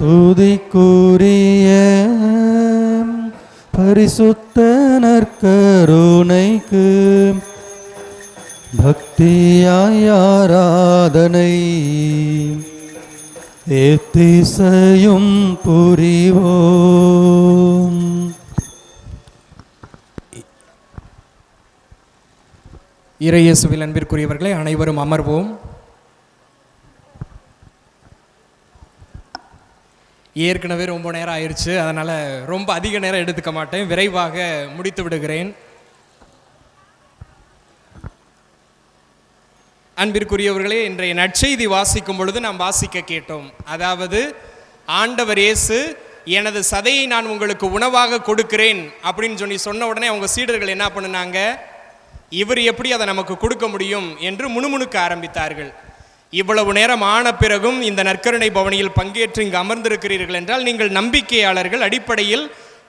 துதிக்குரிய பரிசுத்த நற்கருணைக்கு பக்தியாயாராதனை ஏத்திசையும் புரிவோம். இறையேசுவில் அன்பிற்குரியவர்களை அனைவரும் அமர்வோம். ஏற்கனவே ரொம்ப நேரம் ஆயிடுச்சு அதனால் ரொம்ப அதிக நேரம் எடுத்துக்க மாட்டேன். விரைவாக முடித்து விடுகிறேன். அன்பிற்குரியவர்களே இன்றைய நற்செய்தி வாசிக்கும் பொழுது நாம் வாசிக்க கேட்டோம். அதாவது ஆண்டவர் இயேசு எனது சதையை நான் உங்களுக்கு உணவாக கொடுக்கிறேன். அப்படின்னு சொல்லி சொன்ன உடனே அவங்க சீடர்கள் என்ன பண்ணுனாங்க? இவர் எப்படி அதை நமக்கு கொடுக்க முடியும்? என்று முணுமுணுக்க ஆரம்பித்தார்கள். இவ்வளவு நேரம் ஆன பிறகும் இந்த நற்கருணை பவனியில் பங்கேற்று இங்கு அமர்ந்திருக்கிறீர்கள் என்றால் நீங்கள் நம்பிக்கையாளர்கள். அடிப்படையில்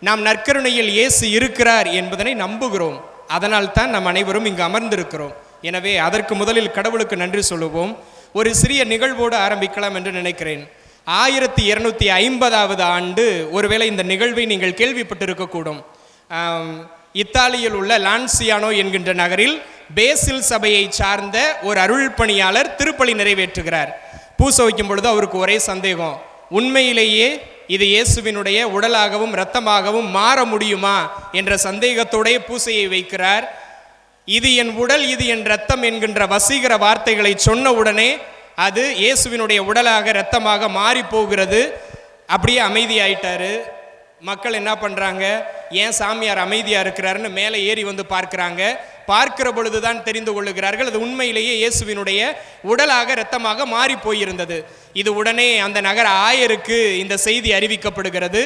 நாம் நற்கருணையில் இயேசு இருக்கிறார் என்பதனை நம்புகிறோம். அதனால் தான் நாம் அனைவரும் இங்கு அமர்ந்திருக்கிறோம். எனவே அதற்கு முதலில் கடவுளுக்கு நன்றி சொல்லுவோம். ஒரு சிறிய நிகழ்வோடு ஆரம்பிக்கலாம் என்று நினைக்கிறேன். ஆயிரத்தி இரநூத்தி ஐம்பதாவது ஆண்டு ஒருவேளை இந்த நிகழ்வை நீங்கள் கேள்விப்பட்டிருக்கக்கூடும். இத்தாலியில் உள்ள லான்சியானோ என்கின்ற நகரில் பேசில் சபையை சார்ந்த ஒரு அருள் பணியாளர் திருப்பலி நிறைவேற்றுகிறார். பூச வைக்கும் பொழுது அவருக்கு ஒரே சந்தேகம். உண்மையிலேயே இது இயேசுவினுடைய உடலாகவும் இரத்தமாகவும் மாற முடியுமா என்ற சந்தேகத்தோடைய பூசையை வைக்கிறார். இது என் உடல் இது என் ரத்தம் என்கின்ற வசீகர வார்த்தைகளை சொன்ன உடனே அது இயேசுவினுடைய உடலாக இரத்தமாக மாறி போகிறது அப்படியே அமைதியாயிட்டாரு. மக்கள் என்ன பண்ணுறாங்க ஏன் சாமியார் அமைதியாக இருக்கிறாருன்னு மேலே ஏறி வந்து பார்க்குறாங்க. பார்க்கிற பொழுதுதான் தெரிந்து கொள்ளுகிறார்கள். அது உண்மையிலேயே இயேசுவினுடைய உடலாக இரத்தமாக மாறி போயிருந்தது. இது உடனே அந்த நகர ஆயருக்கு இந்த செய்தி அறிவிக்கப்படுகிறது.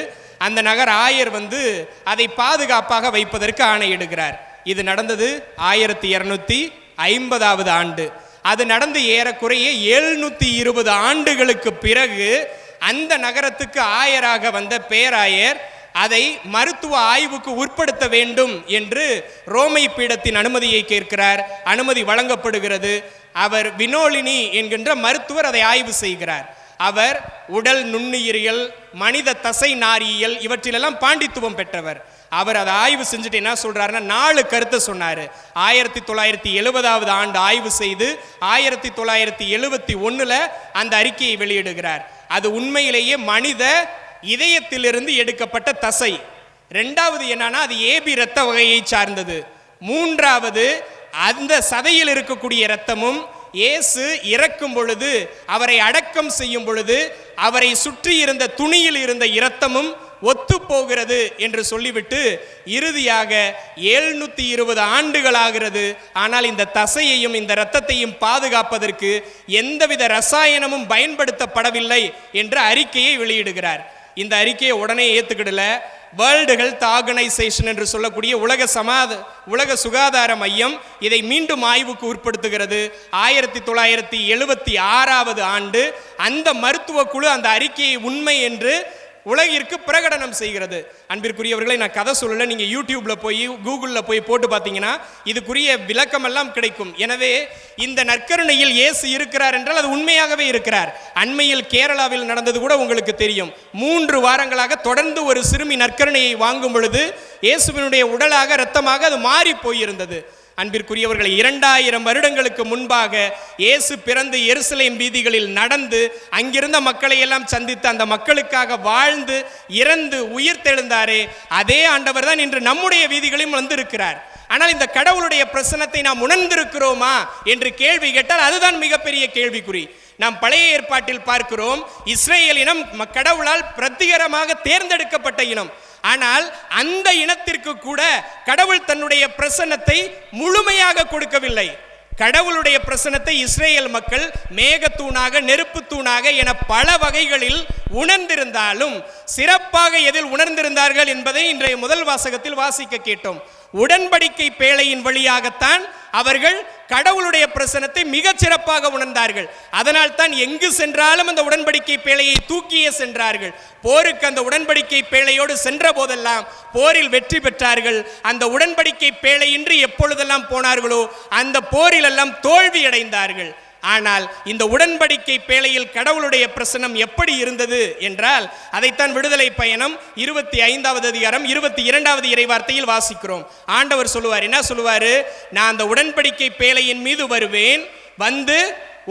அந்த நகர ஆயர் வந்து அதை பாதுகாப்பாக வைப்பதற்கு ஆணையிடுகிறார். இது நடந்தது ஆயிரத்தி இருநூத்தி ஐம்பதாவது ஆண்டு. அது நடந்து ஏறக்குறைய எழுநூத்தி இருபது ஆண்டுகளுக்கு பிறகு அந்த நகரத்துக்கு ஆயராக வந்த பேராயர் அதை மருத்துவ ஆய்வுக்கு உட்படுத்த வேண்டும் என்று ரோமை பீடத்தின் அனுமதியை கேட்கிறார். அனுமதி வழங்கப்படுகிறது. அவர் வினோலினி என்கின்ற மருத்துவர் அதை ஆய்வு செய்கிறார். அவர் உடல் நுண்ணுயிரியல் மனித தசை நாரியல் இவற்றிலெல்லாம் பாண்டித்துவம் பெற்றவர். அவர் அதை ஆய்வு செஞ்சுட்டு என்ன சொல்கிறாருன்னா நாலு கருத்தை சொன்னார். ஆயிரத்தி தொள்ளாயிரத்தி எழுபதாவது ஆண்டு ஆய்வு செய்து ஆயிரத்தி தொள்ளாயிரத்தி எழுபத்தி ஒன்றில் அந்த அறிக்கையை வெளியிடுகிறார். அது உண்மையிலேயே மனித இதயத்திலிருந்து எடுக்கப்பட்ட தசை. ரெண்டாவது என்னன்னா அது ஏபி இரத்த வகையை சார்ந்தது. மூன்றாவது அந்த சதையில் இருக்கக்கூடிய இரத்தமும் இயேசு இறக்கும் பொழுது அவரை அடக்கம் செய்யும் பொழுது அவரை சுற்றி இருந்த துணியில் இருந்த இரத்தமும் ஒத்து போகிறது என்று சொல்லிவிட்டு இறுதியாக ஏழ்நூத்தி இருபது ஆண்டுகள் ஆகிறது ஆனால் இந்த தசையையும் இந்த இரத்தத்தையும் பாதுகாப்பதற்கு எந்தவித ரசாயனமும் பயன்படுத்தப்படவில்லை என்ற அறிக்கையை வெளியிடுகிறார். இந்த அறிக்கையை உடனே ஏற்றுக்கிடல வேர்ல்டு ஹெல்த் ஆர்கனைசேஷன் என்று சொல்லக்கூடிய உலக சமாத உலக சுகாதார மையம் இதை மீண்டும் ஆய்வுக்கு உட்படுத்துகிறது. ஆயிரத்தி தொள்ளாயிரத்தி எழுபத்தி ஆறாவது ஆண்டு அந்த மருத்துவ குழு அந்த அறிக்கையை உண்மை என்று உலகிற்கு பிரகடனம் செய்கிறது. அன்பிற்குரியவர்களை நான் கதை சொல்லலை. நீங்கள் யூடியூப்பில் போய் கூகுளில் போய் போட்டு பார்த்தீங்கன்னா இதுக்குரிய விளக்கமெல்லாம் கிடைக்கும். எனவே இந்த நற்கருணையில் இயேசு இருக்கிறார் என்றால் அது உண்மையாகவே இருக்கிறார். அண்மையில் கேரளாவில் நடந்தது கூட உங்களுக்கு தெரியும். மூன்று வாரங்களாக தொடர்ந்து ஒரு சிறுமி நற்கருணையை வாங்கும் பொழுது இயேசுவினுடைய உடலாக இரத்தமாக அது மாறி போயிருந்தது. அன்பிற்குரியவர்களை இரண்டாயிரம் வருடங்களுக்கு முன்பாக இயேசு பிறந்து எருசலேம் வீதிகளில் நடந்து அங்கிருந்த மக்களை எல்லாம் சந்தித்து அந்த மக்களுக்காக வாழ்ந்து இறந்து உயிர் தெழுந்தாரே அதே ஆண்டவர் தான் இன்று நம்முடைய வீதிகளிலும் வந்திருக்கிறார். ஆனால் இந்த கடவுளுடைய பிரசனத்தை நாம் உணர்ந்திருக்கிறோமா என்று கேள்வி கேட்டால் அதுதான் மிகப்பெரிய கேள்விக்குறி. நாம் பழைய ஏற்பாட்டில் பார்க்கிறோம் இஸ்ரேல் இனம் கடவுளால் பிரத்திகரமாக தேர்ந்தெடுக்கப்பட்ட இனம். ஆனால் அந்த இனத்திற்கு கூட கடவுள் தன்னுடைய பிரசன்னத்தை முழுமையாக கொடுக்கவில்லை. கடவுளுடைய பிரசனத்தை இஸ்ரேல் மக்கள் மேகத்தூணாக நெருப்பு தூணாக என பல வகைகளில் உணர்ந்திருந்தாலும் சிறப்பாக எதில் உணர்ந்திருந்தார்கள் என்பதை இன்றைய முதல் வாசகத்தில் வாசிக்க கேட்டோம். உடன்படிக்கை பேழையின் வழியாகத்தான் அவர்கள் கடவுளுடைய பிரசனத்தை மிகச் சிறப்பாக உணர்ந்தார்கள். அதனால் தான் எங்கு சென்றாலும் அந்த உடன்படிக்கை பேழையை தூக்கியே சென்றார்கள். போருக்கு அந்த உடன்படிக்கை பேழையோடு சென்ற போதெல்லாம் போரில் வெற்றி பெற்றார்கள். அந்த உடன்படிக்கை பேழையின்றி எப்பொழுதெல்லாம் போனார்களோ அந்த போரிலெல்லாம் தோல்வி அடைந்தார்கள் ஆனால் இந்த உடன்படிக்கை பேழையில் கடவுளுடைய பிரசனம் எப்படி இருந்தது என்றால் அதைத்தான் விடுதலை பயணம் இருபத்தி ஐந்தாவது அதிகாரம் இருபத்தி இரண்டாவது இறைவார்த்தையில் வாசிக்கிறோம். ஆண்டவர் சொல்லுவார் என்ன சொல்லுவார்? நான் அந்த உடன்படிக்கை பேழையின் மீது வருவேன் வந்து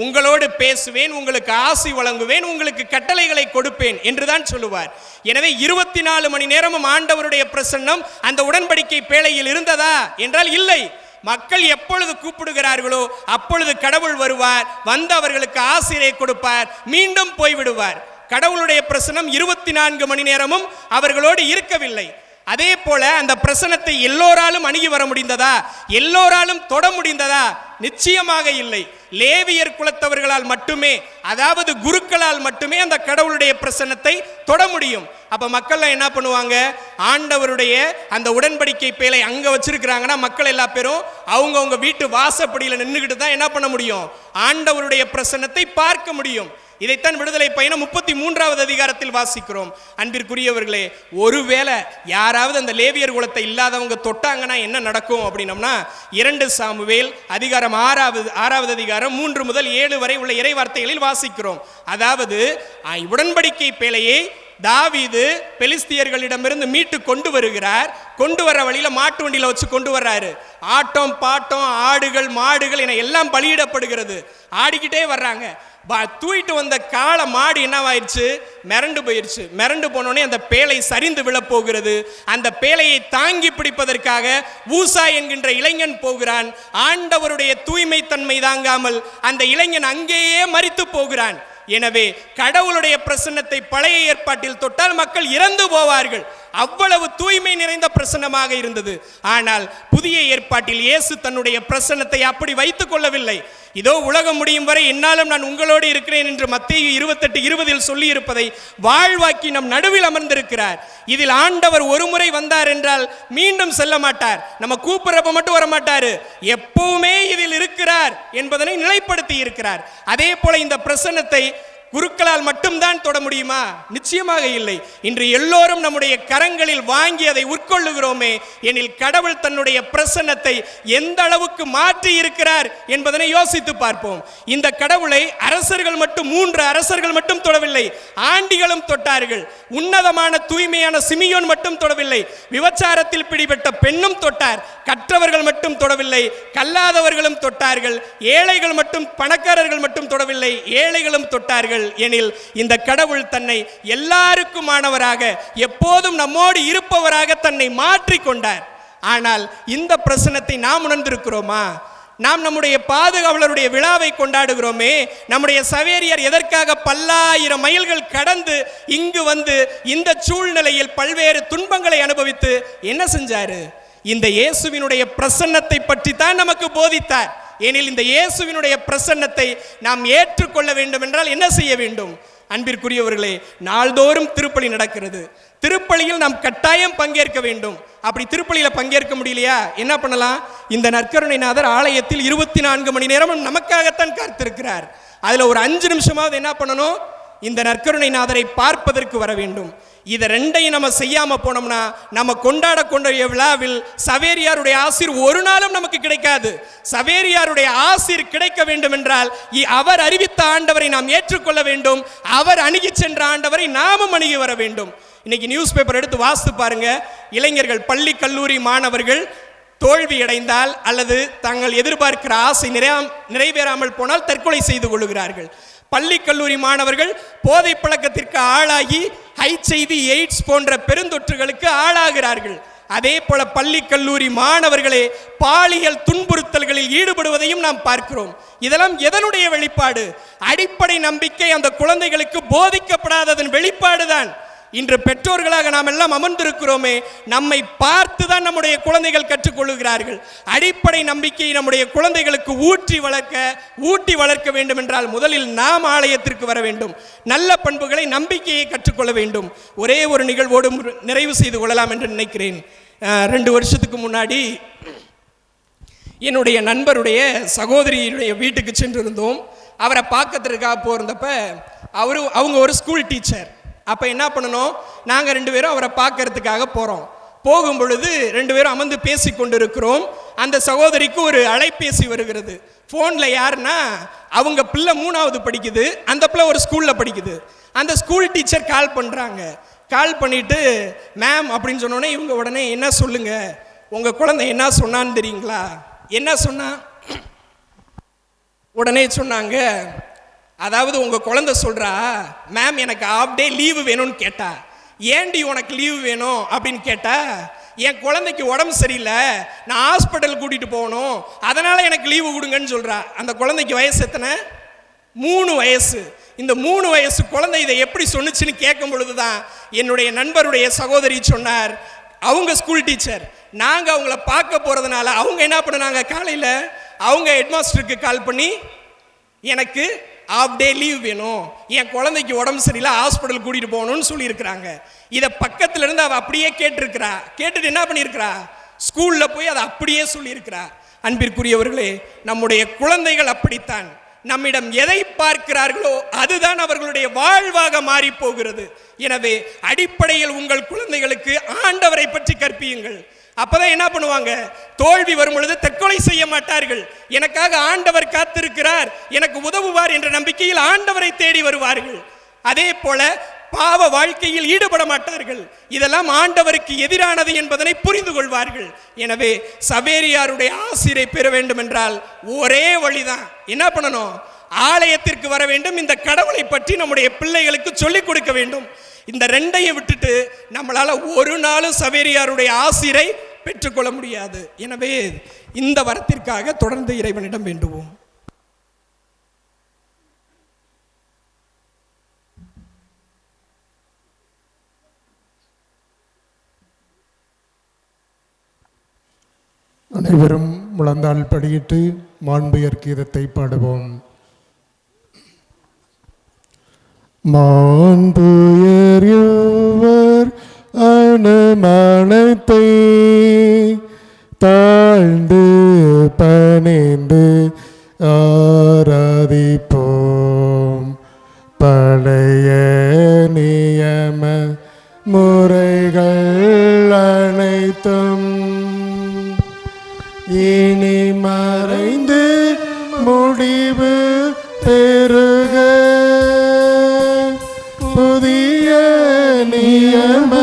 உங்களோடு பேசுவேன் உங்களுக்கு ஆசி வழங்குவேன் உங்களுக்கு கட்டளைகளை கொடுப்பேன் என்றுதான் சொல்லுவார். எனவே இருபத்தி நாலு மணி நேரமும் ஆண்டவருடைய பிரசன்னம் அந்த உடன்படிக்கை பேழையில் இருந்ததா? என்றால் இல்லை. மக்கள் எப்பொழுது கூப்பிடுகிறார்களோ அப்பொழுது கடவுள் வருவார் வந்து அவர்களுக்கு ஆசிரியை கொடுப்பார் மீண்டும் போய்விடுவார். கடவுளுடைய பிரசனம் இருபத்தி நான்கு மணி நேரமும் அவர்களோடு இருக்கவில்லை. அதே போல அந்த பிரசனத்தை எல்லோராலும் அணுகி வர முடிந்ததா? எல்லோராலும் தொட முடிந்ததா? நிச்சயமாக இல்லை. லேவியர் குலத்தவர்களால் மட்டுமே அதாவது குருக்களால் மட்டுமே அந்த கடவுளுடைய பிரசன்னத்தை தொட முடியும். அப்ப மக்கள்லாம் என்ன பண்ணுவாங்க? ஆண்டவருடைய அந்த உடன்படிக்கை பேலை அங்க வச்சிருக்கிறாங்கன்னா மக்கள் எல்லா பேரும் அவங்கவுங்க வீட்டு வாசப்படியில் நின்றுக்கிட்டு தான் என்ன பண்ண முடியும்? ஆண்டவருடைய பிரசன்னத்தை பார்க்க முடியும். இதைத்தான் விடுதலை பயணம் முப்பத்தி மூன்றாவது அதிகாரத்தில் வாசிக்கிறோம். அன்பிற்குரியவர்களே ஒருவேளை யாராவது அந்த லேவியர் குலத்தை இல்லாதவங்க தொட்டாங்கன்னா என்ன நடக்கும் அப்படின்னம்னா இரண்டு சாமுவேல் அதிகாரம் ஆறாவது ஆறாவது அதிகாரம் மூன்று முதல் ஏழு வரை உள்ள இறை வார்த்தைகளில் வாசிக்கிறோம். அதாவது உடன்படிக்கை பேலையை தாவீது பெலிஸ்தியர்களிடமிருந்து மீட்டு கொண்டு வருகிறார். கொண்டு வர வழியில் மாட்டு வண்டியில் வச்சு கொண்டு வர்றாரு. ஆட்டம் பாட்டம் ஆடுகள் மாடுகள் என எல்லாம் பலியிடப்படுகிறது. ஆடிக்கிட்டே வர்றாங்க. ப- தூக்கிட்டு வந்த காளை மாடு என்னவாயிருச்சு மிரண்டு போயிருச்சு. மிரண்டு போனோடனே அந்த பேழை சரிந்து விழப்போகிறது அந்த பேழையை தாங்கி பிடிப்பதற்காக ஊசா என்கின்ற இளைஞன் போகிறான். ஆண்டவருடைய தூய்மை தன்மை தாங்காமல் அந்த இளைஞன் அங்கேயே மறித்து போகிறான். எனவே கடவுளுடைய பிரசன்னத்தை பழைய ஏற்பாட்டில் தொட்டால் மக்கள் இறந்து போவார்கள். அவ்வளவு தூய்மை நிறைந்த பிரசன்னமாக இருந்தது. ஆனால் புதிய ஏற்பாட்டில் இயேசு தன்னுடைய பிரசன்னத்தை அப்படி வைத்துக் கொள்ளவில்லை. இதோ உலகம் முடியும் வரை என்னாலும் நான் உங்களோடு இருக்கிறேன் என்று மத்திய இருபத்தெட்டு இருபதில் சொல்லி இருப்பதை வாழ்வாக்கி நம் நடுவில் அமர்ந்திருக்கிறார். இதில் ஆண்டவர் ஒரு முறை வந்தார் என்றால் மீண்டும் செல்ல மாட்டார். நம்ம கூப்பிடுறப்ப மட்டும் வர மாட்டார். எப்பவுமே இதில் இருக்கிறார் என்பதனை நிலைப்படுத்தி இருக்கிறார். அதே போல இந்த பிரசன்னத்தை குருக்களால் மட்டும்தான் தொட முடியுமா? நிச்சயமாக இல்லை. இன்று எல்லோரும் நம்முடைய கரங்களில் வாங்கி அதை உட்கொள்ளுகிறோமே. எனில் கடவுள் தன்னுடைய பிரசன்னத்தை எந்த அளவுக்கு மாற்றி இருக்கிறார் என்பதனை யோசித்து பார்ப்போம். இந்த கடவுளை அரசர்கள் மட்டும் மூன்று அரசர்கள் மட்டும் தொடவில்லை. ஆண்டிகளும் தொட்டார்கள். உன்னதமான தூய்மையான சிமியோன் மட்டும் தொடவில்லை. விபச்சாரத்தில் பிடிபட்ட பெண்ணும் தொட்டார். கற்றவர்கள் மட்டும் தொடவில்லை. கல்லாதவர்களும் தொட்டார்கள். ஏழைகள் மட்டும் பணக்காரர்கள் மட்டும் தொடவில்லை. ஏழைகளும் தொட்டார்கள். எனில் இந்த கடவுள் தன்னை எல்லாருக்குமானவராக எப்போதும் நம்மோடு இருப்பவராக தன்னை மாற்றிக் கொண்டார். ஆனால் இந்த பிரசனத்தை நாம் உணர்ந்திருக்கிறோமா? நாம் நம்முடைய பாதுகாவலருடைய விழாவை கொண்டாடுகிறோமே நம்முடைய சவேரியர் எதற்காக பல்லாயிரம் மைல்கள் கடந்து இங்கு வந்து இந்த சூழ்நிலையில் பல்வேறு துன்பங்களை அனுபவித்து என்ன செஞ்சாரு? இந்த இயேசுவினுடைய பிரசன்னத்தை பற்றி தான் நமக்கு போதித்தார். ஏனில் இந்த இயேசுவினுடைய பிரசன்னத்தை நாம் ஏற்றுக்கொள்ள வேண்டும் என்றால் என்ன செய்ய வேண்டும்? அன்பிற்குரியவர்களே நாள்தோறும் திருப்பலி நடக்கிறது. திருப்பலியில் நாம் கட்டாயம் பங்கேற்க வேண்டும். அப்படி திருப்பலியில் பங்கேற்க முடியலையா? என்ன பண்ணலாம்? இந்த நற்கருணைநாதர் ஆலயத்தில் இருபத்தி நான்கு மணி நேரமும் நமக்காகத்தான் காத்திருக்கிறார். அதுல ஒரு அஞ்சு நிமிஷமாவது என்ன பண்ணணும்? இந்த நற்கருணைநாதரை பார்ப்பதற்கு வர வேண்டும். இதை ரெண்டையும் நம்ம செய்யாம போனோம்னா நம்ம கொண்டாட கொண்டைய விழாவில் சவேரியாருடைய ஆசீர் ஒரு நாளும் நமக்கு கிடைக்காது. சவேரியாருடைய ஆசீர் கிடைக்க வேண்டும் என்றால் இ- அவர் அறிவித்த ஆண்டவரை நாம் ஏற்றுக்கொள்ள வேண்டும். அவர் அணுகி சென்ற ஆண்டவரை நாமும் அணுகி வர வேண்டும். இன்னைக்கு நியூஸ் பேப்பர் எடுத்து வாசித்து பாருங்க. இளைஞர்கள் பள்ளி கல்லூரி மாணவர்கள் தோல்வி அடைந்தால் அல்லது தாங்கள் எதிர்பார்க்கிற ஆசை நிறையா நிறைவேறாமல் போனால் தற்கொலை செய்து கொள்கிறார்கள் பள்ளி கல்லூரி மாணவர்கள் போதை பழக்கத்திற்கு ஆளாகி ஹைச்ஐவி எய்ட்ஸ் போன்ற பெருந்தொற்றுகளுக்கு ஆளாகிறார்கள். அதே போல பள்ளி கல்லூரி மாணவர்களே பாலியல் துன்புறுத்தல்களில் ஈடுபடுவதையும் நாம் பார்க்கிறோம். இதெல்லாம் எதனுடைய வெளிப்பாடு? அடிப்படை நம்பிக்கை அந்த குழந்தைகளுக்கு போதிக்கப்படாததன் வெளிப்பாடுதான். இன்று பெற்றோர்களாக நாம் எல்லாம் அமர்ந்திருக்கிறோமே நம்மை பார்த்து தான் நம்முடைய குழந்தைகள் கற்றுக்கொள்ளுகிறார்கள். அடிப்படை நம்பிக்கையை நம்முடைய குழந்தைகளுக்கு ஊற்றி வளர்க்க ஊட்டி வளர்க்க வேண்டும் என்றால் முதலில் நாம் ஆலயத்திற்கு வர வேண்டும். நல்ல பண்புகளை நம்பிக்கையை கற்றுக்கொள்ள வேண்டும். ஒரே ஒரு நிகழ்வோடு நிறைவு செய்து கொள்ளலாம் என்று நினைக்கிறேன். ரெண்டு வருஷத்துக்கு முன்னாடி என்னுடைய நண்பருடைய சகோதரியுடைய வீட்டுக்கு சென்றிருந்தோம். அவரை பார்க்கறதுக்காக போயிருந்தப்ப அவரு அவங்க ஒரு ஸ்கூல் டீச்சர் அப்போ என்ன பண்ணணும்? நாங்கள் ரெண்டு பேரும் அவரை பார்க்கறதுக்காக போகிறோம் போகும் பொழுது ரெண்டு பேரும் அமர்ந்து பேசி கொண்டிருக்கிறோம். அந்த சகோதரிக்கு ஒரு அலைபேசி வருகிறது. ஃபோனில் யாருன்னா அவங்க பிள்ளை மூணாவது படிக்குது. அந்த பிள்ளை ஒரு ஸ்கூலில் படிக்குது. அந்த ஸ்கூல் டீச்சர் கால் பண்ணுறாங்க கால் பண்ணிட்டு மேம் அப்படின்னு சொன்னோடனே இவங்க உடனே என்ன சொல்லுங்கள் உங்கள் குழந்தை என்ன சொன்னான்னு தெரியுங்களா? என்ன சொன்னா? உடனே சொன்னாங்க அதாவது உங்கள் குழந்தை சொல்கிறா மேம் எனக்கு ஆஃப் டே லீவு வேணும்னு கேட்டா ஏண்டி உனக்கு லீவு வேணும்? அப்படின்னு கேட்டா என் குழந்தைக்கு உடம்பு சரியில்லை நான் ஹாஸ்பிட்டல் கூட்டிகிட்டு போகணும் அதனால் எனக்கு லீவு கொடுங்கன்னு சொல்கிறா அந்த குழந்தைக்கு வயசு எத்தனை? மூணு வயசு. இந்த மூணு வயசு குழந்தை இதை எப்படி சொன்னுச்சுன்னு கேட்கும் பொழுது தான் என்னுடைய நண்பருடைய சகோதரி சொன்னார் அவங்க ஸ்கூல் டீச்சர் நாங்கள் அவங்கள பார்க்க போகிறதுனால அவங்க என்ன பண்ணுனாங்க காலையில்? அவங்க ஹெட்மாஸ்டருக்கு கால் பண்ணி எனக்கு ஆஃப் டே லீவ் வேணும். என் குழந்தைக்கு உடம்பு சரியில்லை ஹாஸ்பிட்டல் கூட்டிகிட்டு போகணும்னு சொல்லியிருக்கிறாங்க. இதை பக்கத்துல இருந்து அவள் அப்படியே கேட்டிருக்கிறா. கேட்டுட்டு என்ன பண்ணியிருக்கிறா? ஸ்கூலில் போய் அதை அப்படியே சொல்லியிருக்கிறா. அன்பிற்குரியவர்களே நம்முடைய குழந்தைகள் அப்படித்தான். நம்மிடம் எதை பார்க்கிறார்களோ அதுதான் அவர்களுடைய வாழ்வாக மாறி போகிறது எனவே அடிப்படையில் உங்கள் குழந்தைகளுக்கு ஆண்டவரை பற்றி கற்பியுங்கள். அப்பதான் என்ன பண்ணுவாங்க? தோல்வி வரும் பொழுது தற்கொலை செய்ய மாட்டார்கள். எனக்காக ஆண்டவர் காத்திருக்கிறார். எனக்கு உதவுவார் என்ற நம்பிக்கையில் ஆண்டவரை தேடி வருவார்கள். அதே போல பாவ வாழ்க்கையில் ஈடுபட மாட்டார்கள். இதெல்லாம் ஆண்டவருக்கு எதிரானது என்பதனை புரிந்து கொள்வார்கள். எனவே சவேரியாருடைய ஆசிரியை பெற வேண்டும் என்றால் ஒரே வழிதான். என்ன பண்ணணும்? ஆலயத்திற்கு வர வேண்டும். இந்த கடவுளை பற்றி நம்முடைய பிள்ளைகளுக்கு சொல்லிக் கொடுக்க வேண்டும். இந்த ரெண்டையும் விட்டுட்டு நம்மளால ஒரு நாளும் சவேரியாருடைய ஆசிரை பெற்றுக்கொள்ள முடியாது. எனவே இந்த வரத்திற்காக தொடர்ந்து இறைவனிடம் வேண்டுவோம். அனைவரும் முழந்தாள் படியிட்டு மாண்புயர் கீதத்தை பாடுவோம். மாண்புயர் யுவர் அனுமானத்தை me and my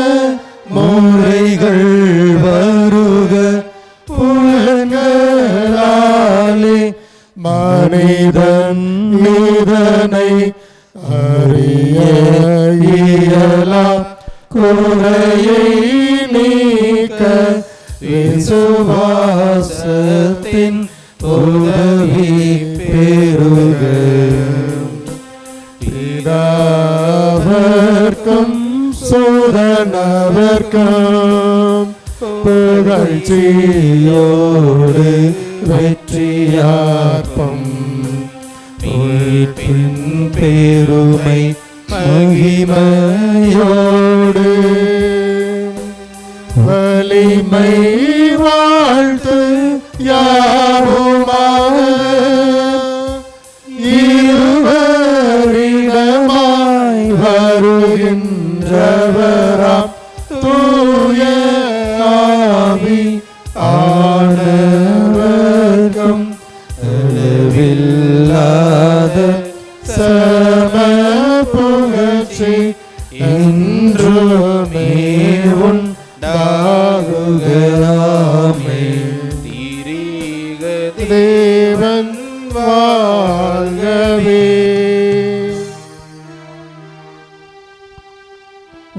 புகழ்ச்சியோடு வெற்றியார்ப்பம் மீட்பின் பெருமை மகிமையோடு. வலிமை வாழ்த்து யாருமா அளவில்லாத சம புகழ்ச்சி இன்றுமே உண்டாகுகலாமே தேவன் வாழ்கவே.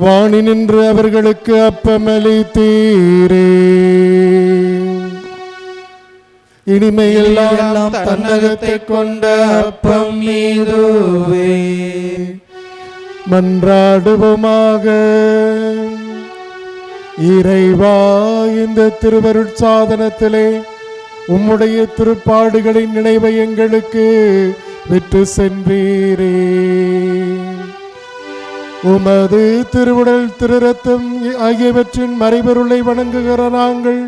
வாணி நின்று அவர்களுக்கு அப்பமளி தீரே. இனிமையெல்லாம் தன்னகத்தை கொண்ட அப்பம் மீதுவே மன்றாடுவோமாக. இறைவா இந்த திருவருட்சாதனத்திலே உம்முடைய திருப்பாடுகளின் நினைவை எங்களுக்கு விட்டு சென்றீரே. உமது திருவுடல் திருரத்தம் ஆகியவற்றின் மறைபொருளை வணங்குகிற நாங்கள்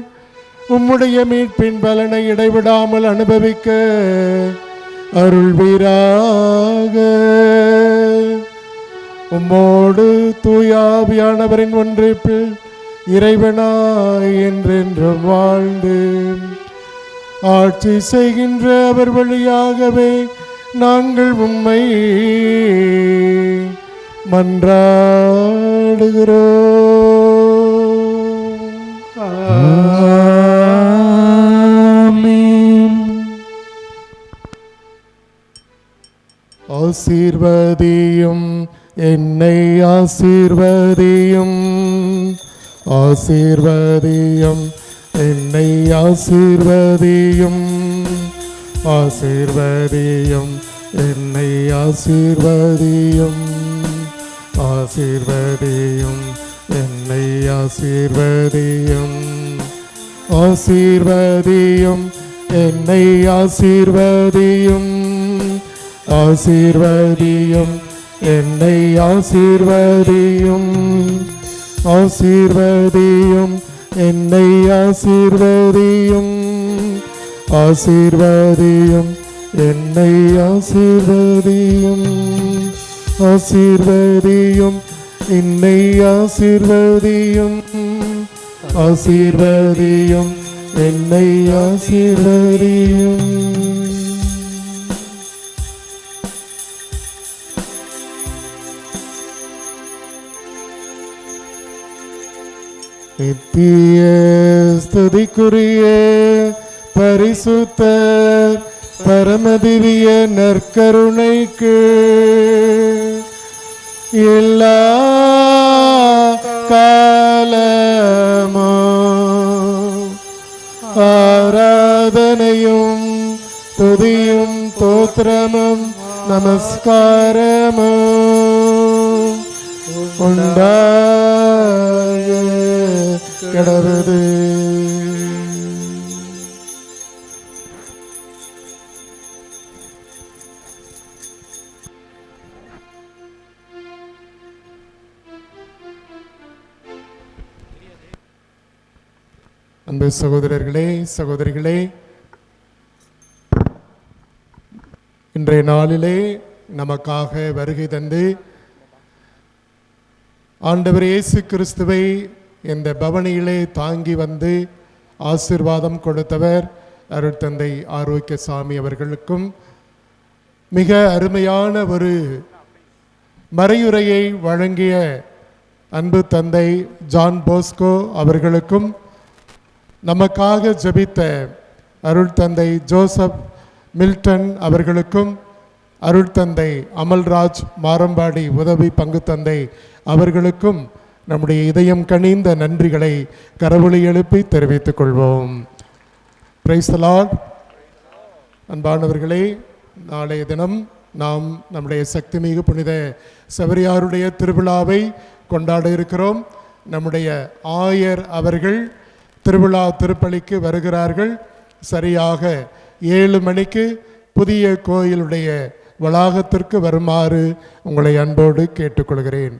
உம்முடைய மீட்பின் பலனை இடைவிடாமல் அனுபவிக்க அருள்வீராக. உம்மோடு தூயாவியானவரின் ஒன்றிப்பில் இறைவனாய் என்றென்றும் வாழ்ந்து ஆட்சி செய்கின்ற அவர் வழியாகவே நாங்கள் உண்மை மன்றாடுகிறோம். ஆசீர்வதியும் என்னை ஆசீர்வதியும். ஆசீர்வதியும் என்னை ஆசீர்வதியும். ஆசீர்வதியும் என்னை ஆசீர்வதியும். ஆசீர்வதியும் என்னை ஆசீர்வதியும். ஆசீர்வதியும் என்னை ஆசீர்வதியும். ஆசீர்வதியும். என்னை ஆசீர்வதியும். ஆசீர்வதியும். என்னை ஆசீர்வதியும். ஆசீர்வதியும். என்னை ஆசீர்வதியும். ஆசீர்வதியும். என்னை ஆசீர்வதியும். ஆசீர்வதியும். என்னை ஆசீர்வதியும். എത്തിയ സ്തുതിക്കുറിയേ பரிசுத்தர் பரமதிவிய நற்கருணைக்கு எல்லா காலமோ ஆராதனையும் துதியும் தோத்திரமும் நமஸ்காரமும் உண்டா கிடறது அன்பு சகோதரர்களே சகோதரிகளே இன்றைய நாளிலே நமக்காக வருகை தந்து ஆண்டவர் இயேசு கிறிஸ்துவை இந்த பவனியிலே தாங்கி வந்து ஆசிர்வாதம் கொடுத்தவர் அருட்தந்தை ஆரோக்கியசாமி அவர்களுக்கும் மிக அருமையான ஒரு மறையுரையை வழங்கிய அன்பு தந்தை ஜான் போஸ்கோ அவர்களுக்கும் நமக்காக ஜெபித்த அருள்தந்தை ஜோசப் மில்டன் அவர்களுக்கும் அருள்தந்தை அமல்ராஜ் மாரம்பாடி உதவி பங்கு தந்தை அவர்களுக்கும் நம்முடைய இதயம் கனிந்த நன்றிகளை கரவொளி எழுப்பி தெரிவித்துக் கொள்வோம். அன்பானவர்களே நாளைய தினம் நாம் நம்முடைய சக்திமிகு புனித செவரியாருடைய திருவிழாவை கொண்டாட இருக்கிறோம். நம்முடைய ஆயர் அவர்கள் திருவிழா திருப்பலிக்கு வருகிறார்கள். சரியாக ஏழு மணிக்கு புதிய கோயிலுடைய வளாகத்திற்கு வருமாறு உங்களை அன்போடு கேட்டுக்கொள்கிறேன்.